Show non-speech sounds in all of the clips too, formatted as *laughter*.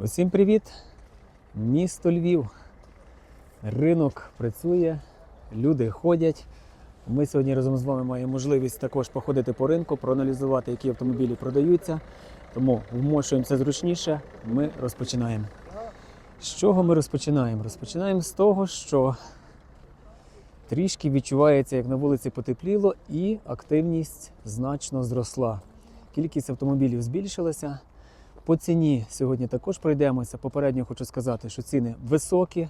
Усім привіт! Місто Львів. Ринок працює, люди ходять. Ми сьогодні разом з вами маємо можливість також походити по ринку, проаналізувати, які автомобілі продаються. Тому вмошуємося зручніше. Ми розпочинаємо. З чого ми розпочинаємо? Розпочинаємо з того, що трішки відчувається, як на вулиці потепліло, і активність значно зросла. Кількість автомобілів збільшилася. По ціні сьогодні також пройдемося. Попередньо хочу сказати, що ціни високі.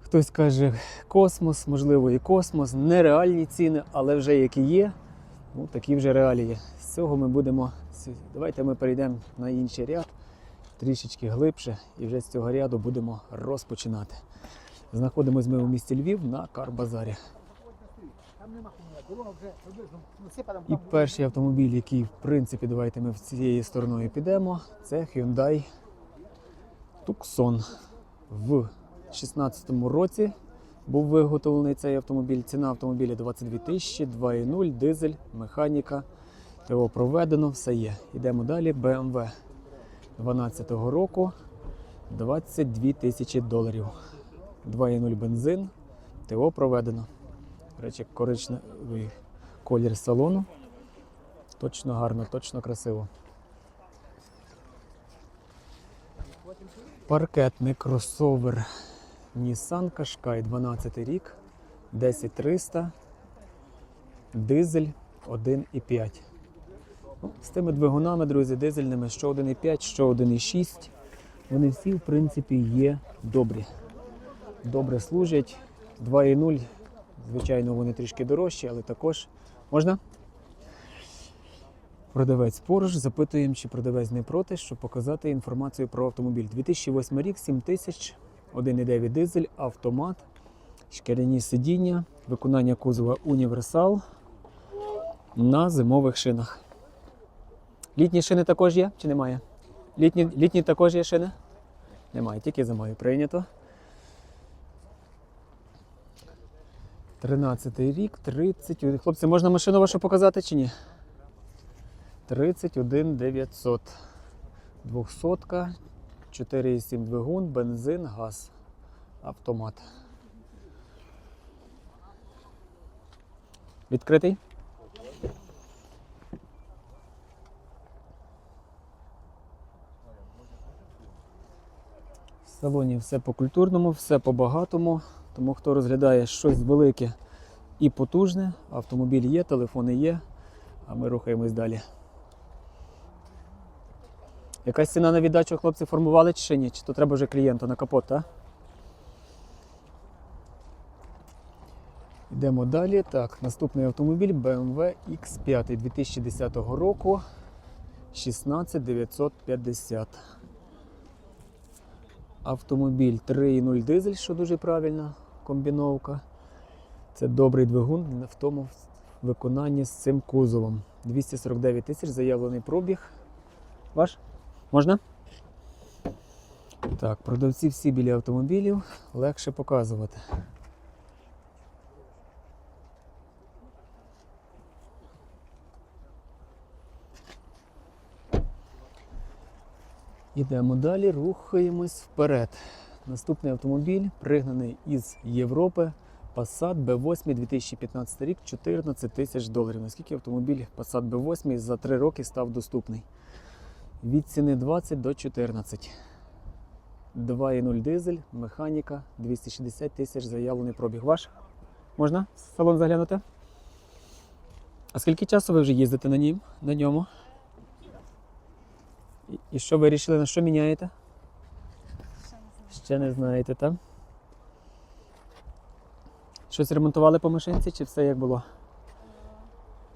Хтось каже космос, можливо, і космос, нереальні ціни, але вже які є, ну такі вже реалії. З цього ми будемо. Давайте ми перейдемо на інший ряд, трішечки глибше, і вже з цього ряду будемо розпочинати. Знаходимось ми у місті Львів на Карбазарі. І перший автомобіль, який, в принципі, давайте ми цією стороною підемо, це Hyundai Tucson. В 2016 році був виготовлений цей автомобіль. Ціна автомобіля 22 тисячі, 2.0, дизель, механіка. ТО проведено, все є. Йдемо далі. BMW 2012 року 22 тисячі доларів. 2.0 бензин. ТО проведено. Речі, коричневий колір салону. Точно гарно, точно красиво. Паркетний кросовер Nissan Qashqai 12 рік, 10300, дизель 1,5. Ну, з тими двигунами, друзі, дизельними, що 1,5, що 1,6. Вони всі, в принципі, є добрі. Добре служать. 2,0 Звичайно, вони трішки дорожчі, але також можна. Продавець поруч. Запитуємо, чи продавець не проти, щоб показати інформацію про автомобіль. 2008 рік, 7 тисяч, 1,9 дизель, автомат, шкіряні сидіння, виконання кузова універсал на зимових шинах. Літні шини також є чи немає? Літні, літні також є шини? Немає, тільки зимові прийнято. 13 рік, 30. Хлопці, можна машину вашу показати чи ні? 31 900. 200, 4,7 двигун, бензин, газ, автомат. Відкритий? В салоні все по культурному, все по багатому. Тому хто розглядає щось велике і потужне, автомобіль є, телефони є, а ми рухаємось далі. Якась ціна на віддачу хлопці формували чи ні? Чи то треба вже клієнту на капот, так? Йдемо далі. Так, наступний автомобіль BMW X5 2010 року 16950. Автомобіль 3.0 дизель, що дуже правильна комбіновка. Це добрий двигун в тому виконанні з цим кузовом. 249 тисяч заявлений пробіг. Ваш? Можна? Так, продавці всі біля автомобілів легше показувати. Йдемо далі, рухаємось вперед. Наступний автомобіль пригнаний із Європи. Passat B8 2015 рік 14 тисяч доларів. Наскільки автомобіль Passat B8 за 3 роки став доступний? Від ціни 20 до 14. 2.0 дизель, механіка, 260 тисяч заявлений пробіг. Ваш? Можна в салон заглянути? А скільки часу ви вже їздите на, нім, на ньому? І- що ви вирішили, на що міняєте? Ще не знаєте, так? Щось ремонтували по машинці, чи все як було?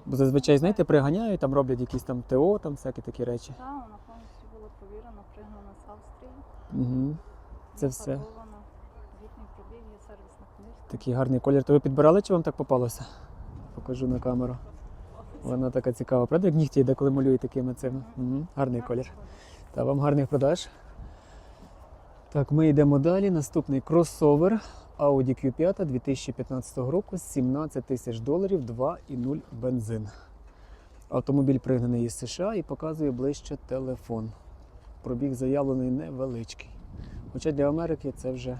Бо зазвичай, знаєте, приганяють, там роблять якісь там ТО, там всякі такі речі. Так, вона повністю була провірена, пригнана з Австрії. Угу. Це все. Звітний пробіг, є сервісна книжка. Такий гарний колір. То ви підбирали, чи вам так попалося? Покажу на камеру. Вона така цікава, правда, як нігті йде, коли малюють такими цими. Угу. Гарний колір. Та вам гарних продаж. Так, ми йдемо далі. Наступний кросовер Audi Q5 2015 року 17 тисяч доларів 2,0 бензин. Автомобіль пригнаний із США і показує ближче телефон. пробіг заявлений невеличкий. Хоча для Америки це вже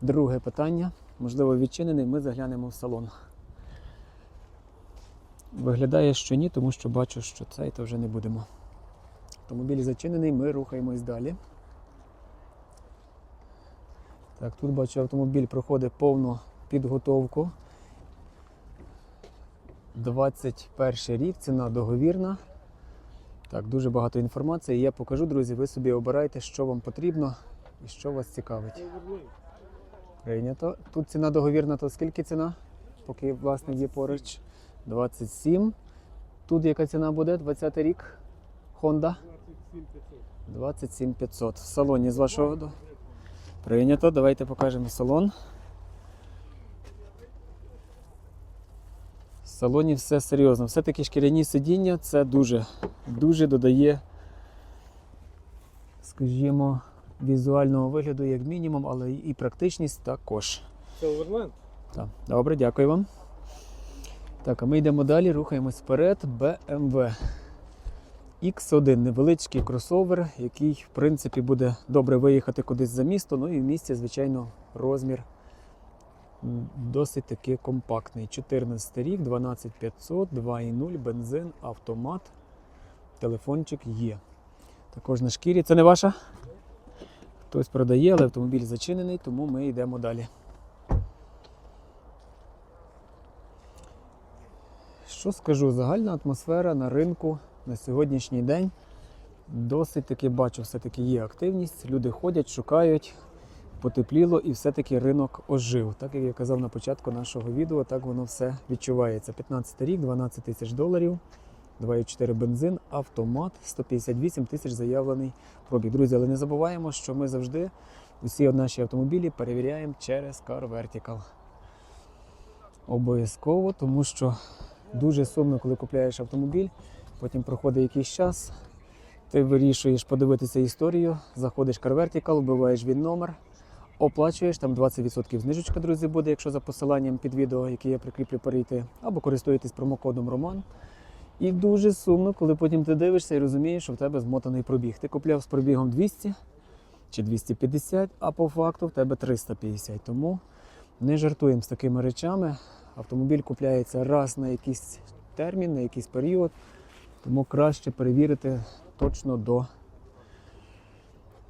друге питання. Можливо, відчинений, ми заглянемо в салон. Виглядає, що ні, тому що бачу, що цей то вже не будемо. Автомобіль зачинений, ми рухаємось далі. Так, тут бачу, автомобіль проходить повну підготовку. 21 рік, ціна договірна. Так, дуже багато інформації. Я покажу, друзі. Ви собі обирайте, що вам потрібно і що вас цікавить. Прийнято. Тут ціна договірна, то скільки ціна? Поки власник є поруч. 27. Тут яка ціна буде? 20 рік. Honda? 27 500. В салоні з вашого. Прийнято. Давайте покажемо салон. В салоні все серйозно. Все-таки шкіряні сидіння це дуже, дуже додає, скажімо, візуального вигляду як мінімум, але і практичність також. Silverland? Так, добре, дякую вам. Так, а ми йдемо далі, рухаємось вперед. BMW X1 невеличкий кросовер, який, в принципі, буде добре виїхати кудись за місто. Ну і в місті, звичайно, розмір досить таки компактний. 14 рік, 12500, 2.0, бензин, автомат. Телефончик є. Також на шкірі. Це не ваша? Хтось продає, але автомобіль зачинений, тому ми йдемо далі. Що скажу, загальна атмосфера на ринку на сьогоднішній день досить таки бачу, все-таки є активність. Люди ходять, шукають, потепліло і все-таки ринок ожив. Так як я казав на початку нашого відео, так воно все відчувається. 15 рік, 12 тисяч доларів, 2,4 бензин, автомат, 158 тисяч заявлений пробіг. Друзі, але не забуваємо, що ми завжди усі наші автомобілі перевіряємо через Car Vertical. Обов'язково, тому що дуже сумно, коли купляєш автомобіль, потім проходить якийсь час, ти вирішуєш подивитися історію, заходиш в Car Vertical, вбиваєш він номер, оплачуєш, там 20% знижечка, друзі, буде, якщо за посиланням під відео, яке я прикріплю перейти, або користуєтесь промокодом Роман. І дуже сумно, коли потім ти дивишся і розумієш, що в тебе змотаний пробіг. Ти купляв з пробігом 200 чи 250, а по факту в тебе 350. Тому не жартуємо з такими речами. Автомобіль купляється раз на якийсь термін, на якийсь період, тому краще перевірити точно до,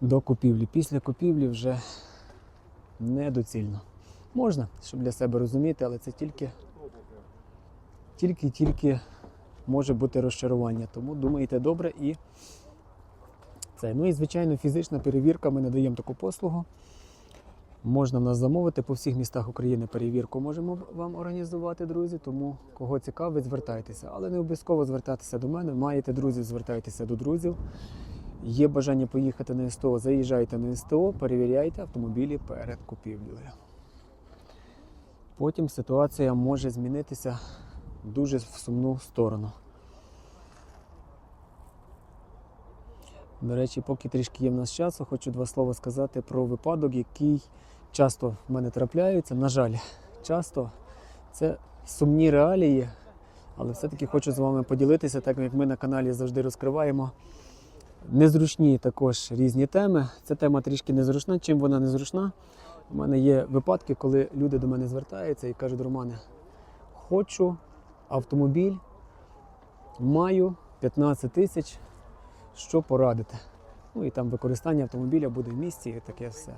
до купівлі. Після купівлі вже недоцільно. Можна, щоб для себе розуміти, але це тільки тільки-тільки може бути розчарування. Тому думайте добре і це. Ну і звичайно, фізична перевірка. Ми надаємо таку послугу. Можна в нас замовити по всіх містах України перевірку можемо вам організувати, друзі. Тому кого цікавить, звертайтеся. Але не обов'язково звертатися до мене. Маєте друзів, звертайтеся до друзів. Є бажання поїхати на СТО, заїжджайте на СТО, перевіряйте автомобілі перед купівлею. Потім ситуація може змінитися дуже в сумну сторону. До речі, поки трішки є в нас часу, хочу два слова сказати про випадок, який часто в мене трапляється. На жаль, часто це сумні реалії, але все-таки хочу з вами поділитися, так як ми на каналі завжди розкриваємо незручні також різні теми. Ця тема трішки незручна. Чим вона незручна? У мене є випадки, коли люди до мене звертаються і кажуть, Романе, хочу автомобіль, маю 15 тисяч, що порадити. Ну і там використання автомобіля буде в місті і таке все.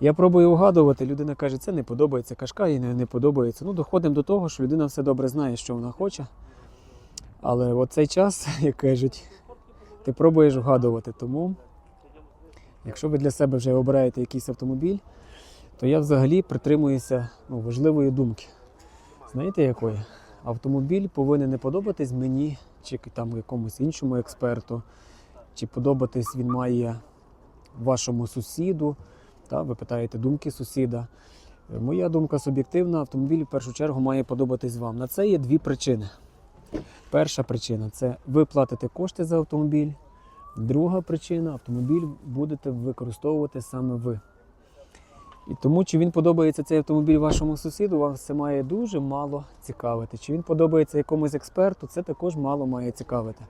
Я пробую угадувати, людина каже, це не подобається, кашка їй не, не подобається. Ну, доходимо до того, що людина все добре знає, що вона хоче. Але в цей час, *laughs* як кажуть, ти пробуєш вгадувати. Тому, якщо ви для себе вже обираєте якийсь автомобіль, то я взагалі притримуюся ну, важливої думки. Знаєте якої? Автомобіль повинен не подобатись мені чи там якомусь іншому експерту, чи подобатись він має вашому сусіду. Та, ви питаєте думки сусіда. Моя думка суб'єктивна, автомобіль в першу чергу має подобатись вам. На це є дві причини. Перша причина це ви платите кошти за автомобіль. Друга причина автомобіль будете використовувати саме ви. І тому, чи він подобається цей автомобіль вашому сусіду, вас це має дуже мало цікавити. Чи він подобається якомусь експерту, це також мало має цікавити.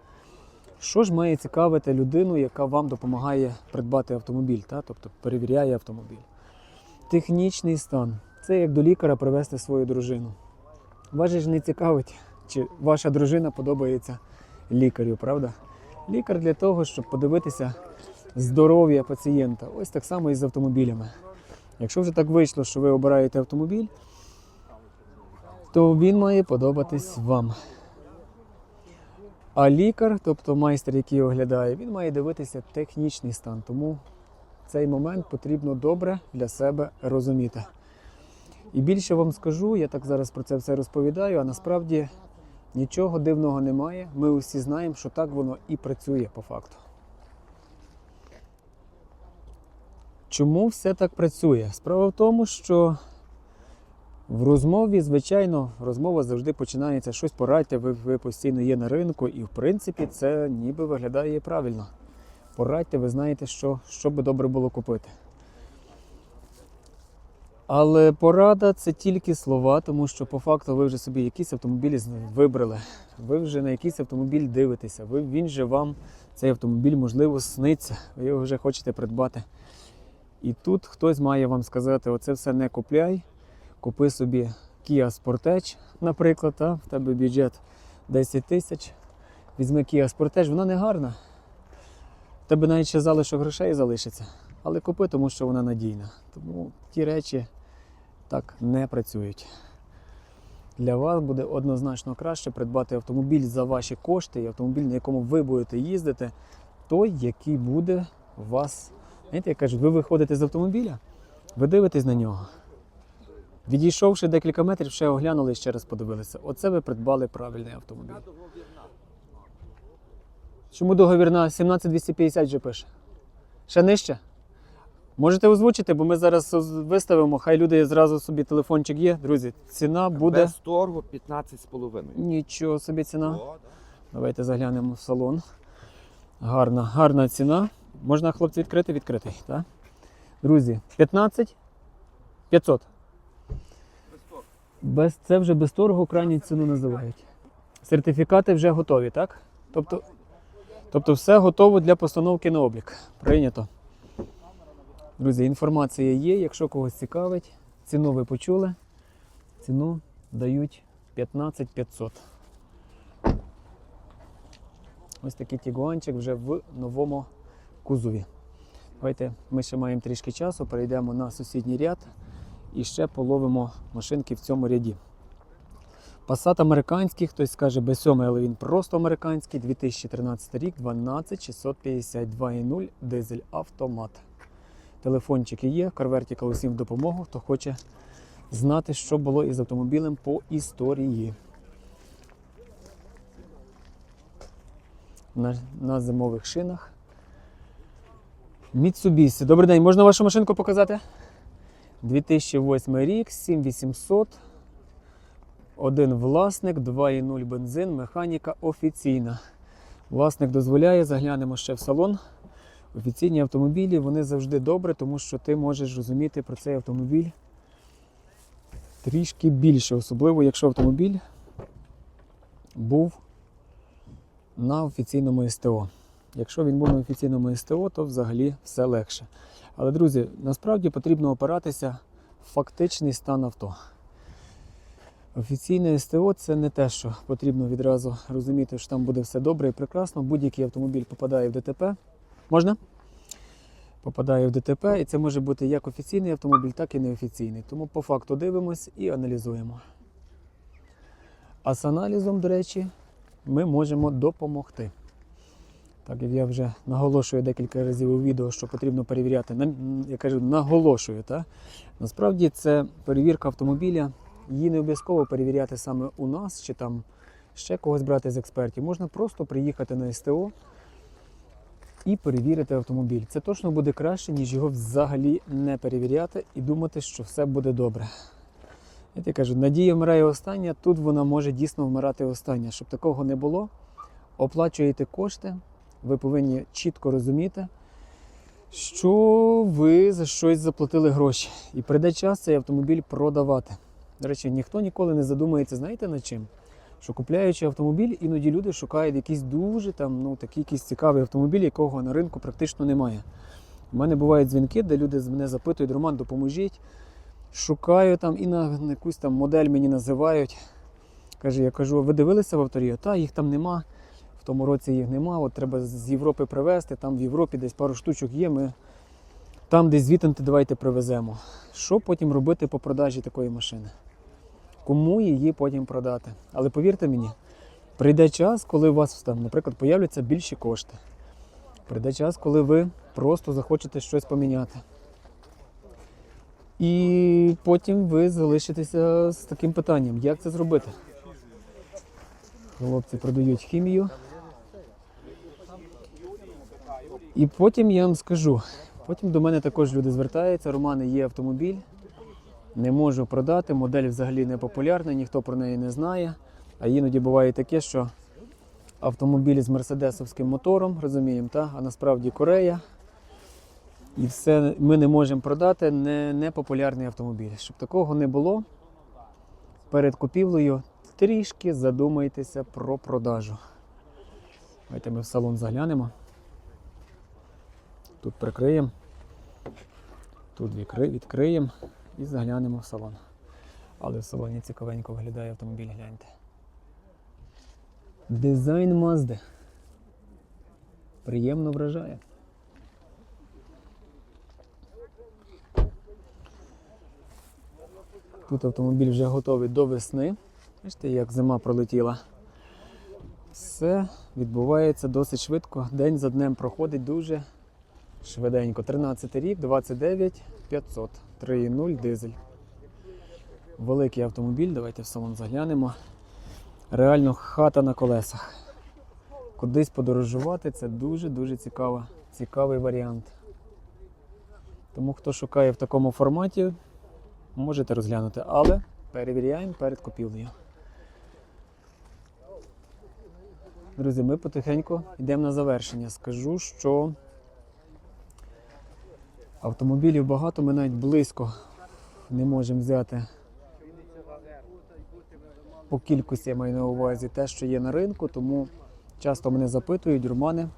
Що ж має цікавити людину, яка вам допомагає придбати автомобіль, та? тобто перевіряє автомобіль? Технічний стан. Це як до лікаря привезти свою дружину. Вас ж не цікавить, чи ваша дружина подобається лікарю, правда? Лікар для того, щоб подивитися здоров'я пацієнта. Ось так само і з автомобілями. Якщо вже так вийшло, що ви обираєте автомобіль, то він має подобатись вам. А лікар, тобто майстер, який оглядає, він має дивитися технічний стан. Тому цей момент потрібно добре для себе розуміти. І більше вам скажу, я так зараз про це все розповідаю, а насправді нічого дивного немає. Ми усі знаємо, що так воно і працює по факту. Чому все так працює? Справа в тому, що в розмові, звичайно, розмова завжди починається щось порадьте, ви, ви постійно є на ринку, і в принципі це ніби виглядає правильно. Порадьте, ви знаєте, що, що би добре було купити. Але порада це тільки слова, тому що по факту ви вже собі якісь автомобілі вибрали. Ви вже на якийсь автомобіль дивитеся. Ви, він же вам, цей автомобіль, можливо, сниться. Ви його вже хочете придбати. І тут хтось має вам сказати: оце все не купляй, купи собі Kia Sportage, наприклад, та? в тебе бюджет 10 тисяч. Візьми Kia Sportage, вона не гарна. В тебе навіть ще залишок грошей залишиться. Але купи, тому що вона надійна. Тому ті речі так не працюють. Для вас буде однозначно краще придбати автомобіль за ваші кошти і автомобіль, на якому ви будете їздити, той, який буде у вас. Знаєте, як кажуть, ви виходите з автомобіля, ви дивитесь на нього. Відійшовши декілька метрів, ще оглянули і ще раз подивилися. Оце ви придбали правильний автомобіль. Чому договірна 17250 вже пише? Ще нижче? Можете озвучити, бо ми зараз виставимо, хай люди зразу собі телефончик є. Друзі, ціна буде. Без торгу 15,5. Нічого собі ціна. О, да. Давайте заглянемо в салон. Гарна, гарна ціна. Можна хлопці відкрити? Відкритий. Так? Друзі, 15 500. Без це вже без торгу крайню ціну називають. Сертифікати вже готові, так? Тобто, тобто все готово для постановки на облік. Прийнято. Друзі, інформація є. Якщо когось цікавить, ціну ви почули. Ціну дають 15 500. Ось такий тігуанчик вже в новому кузові. Давайте ми ще маємо трішки часу, перейдемо на сусідній ряд і ще половимо машинки в цьому ряді. Passat американський, хтось скаже B7, але він просто американський. 2013 рік, 12650 2.0 дизель автомат. Телефончики є, CarVertical усім в допомогу, хто хоче знати, що було із автомобілем по історії. На, на зимових шинах. Mitsubishi. Добрий день, можна вашу машинку показати? 2008 рік, 7800. Один власник, 2,0 бензин, механіка офіційна. Власник дозволяє, заглянемо ще в салон. Офіційні автомобілі вони завжди добре, тому що ти можеш розуміти про цей автомобіль трішки більше, особливо якщо автомобіль був на офіційному СТО. Якщо він був на офіційному СТО, то взагалі все легше. Але, друзі, насправді потрібно опиратися в фактичний стан авто. Офіційне СТО це не те, що потрібно відразу розуміти, що там буде все добре і прекрасно. Будь-який автомобіль попадає в ДТП. Можна? Попадає в ДТП, і це може бути як офіційний автомобіль, так і неофіційний. Тому по факту дивимось і аналізуємо. А з аналізом, до речі, ми можемо допомогти. Так як я вже наголошую декілька разів у відео, що потрібно перевіряти, я кажу, наголошую. Та? Насправді це перевірка автомобіля. Її не обов'язково перевіряти саме у нас чи там ще когось брати з експертів. Можна просто приїхати на СТО і перевірити автомобіль. Це точно буде краще, ніж його взагалі не перевіряти і думати, що все буде добре. Я кажу, надія вмирає остання, тут вона може дійсно вмирати остання. Щоб такого не було, оплачуєте кошти, ви повинні чітко розуміти, що ви за щось заплатили гроші. І прийде час цей автомобіль продавати. До речі, ніхто ніколи не задумається, знаєте над чим? що купляючи автомобіль, іноді люди шукають якийсь дуже там, ну, такий якийсь цікавий автомобіль, якого на ринку практично немає. У мене бувають дзвінки, де люди мене запитують, Роман, допоможіть. Шукаю там і на, на якусь там модель мені називають. Каже, я кажу, ви дивилися в авторію? Та, їх там нема. Тому році їх нема. От треба з Європи привезти. Там в Європі десь пару штучок є. Ми там десь звідти давайте привеземо. Що потім робити по продажі такої машини? Кому її потім продати? Але повірте мені, прийде час, коли у вас там, наприклад, появляться більші кошти. Прийде час, коли ви просто захочете щось поміняти. І потім ви залишитеся з таким питанням, як це зробити. Хлопці продають хімію. І потім я вам скажу, потім до мене також люди звертаються, Романе, є автомобіль, не можу продати, модель взагалі не популярна, ніхто про неї не знає. А іноді буває таке, що автомобіль з мерседесовським мотором, розуміємо, та? а насправді Корея. І все ми не можемо продати не, непопулярний автомобіль. Щоб такого не було, перед купівлею трішки задумайтеся про продажу. Давайте ми в салон заглянемо. Тут прикриємо, тут відкриємо і заглянемо в салон. Але в салоні цікавенько виглядає автомобіль, гляньте. Дизайн Мазди. Приємно вражає. Тут автомобіль вже готовий до весни. Бачите, як зима пролетіла. Все відбувається досить швидко. День за днем проходить дуже швиденько. 13 рік, 29 500. 3.0 дизель. Великий автомобіль, давайте в салон заглянемо. Реально хата на колесах. Кудись подорожувати це дуже-дуже цікаво, цікавий варіант. Тому хто шукає в такому форматі, можете розглянути, але перевіряємо перед купівлею. Друзі, ми потихеньку йдемо на завершення. Скажу, що автомобілів багато, ми навіть близько не можемо взяти по кількості я маю на увазі те, що є на ринку, тому часто мене запитують, Романе,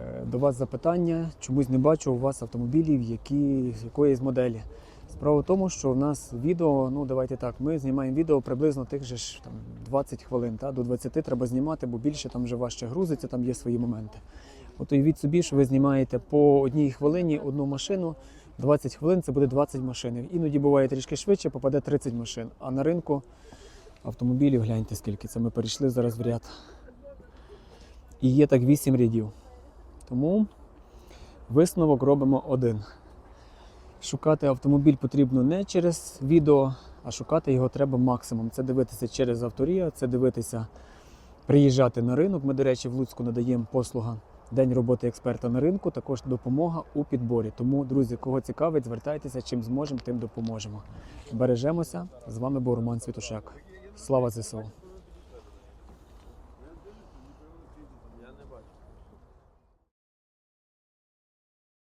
е, до вас запитання, чомусь не бачу у вас автомобілів, які, якоїсь моделі. Справа в тому, що в нас відео, ну давайте так, ми знімаємо відео приблизно тих же ж там, 20 хвилин. Та? До 20 треба знімати, бо більше там вже важче грузиться, там є свої моменти. От уявіть собі, що ви знімаєте по одній хвилині одну машину, 20 хвилин це буде 20 машин. Іноді буває трішки швидше, попаде 30 машин. А на ринку автомобілів, гляньте скільки. Це ми перейшли зараз в ряд. І є так 8 рядів. Тому висновок робимо один. Шукати автомобіль потрібно не через відео, а шукати його треба максимум. Це дивитися через авторія, це дивитися, приїжджати на ринок. Ми, до речі, в Луцьку надаємо послуга День роботи експерта на ринку, також допомога у підборі. Тому, друзі, кого цікавить, звертайтеся, чим зможемо, тим допоможемо. Бережемося. З вами був Роман Світушак. Слава ЗСУ!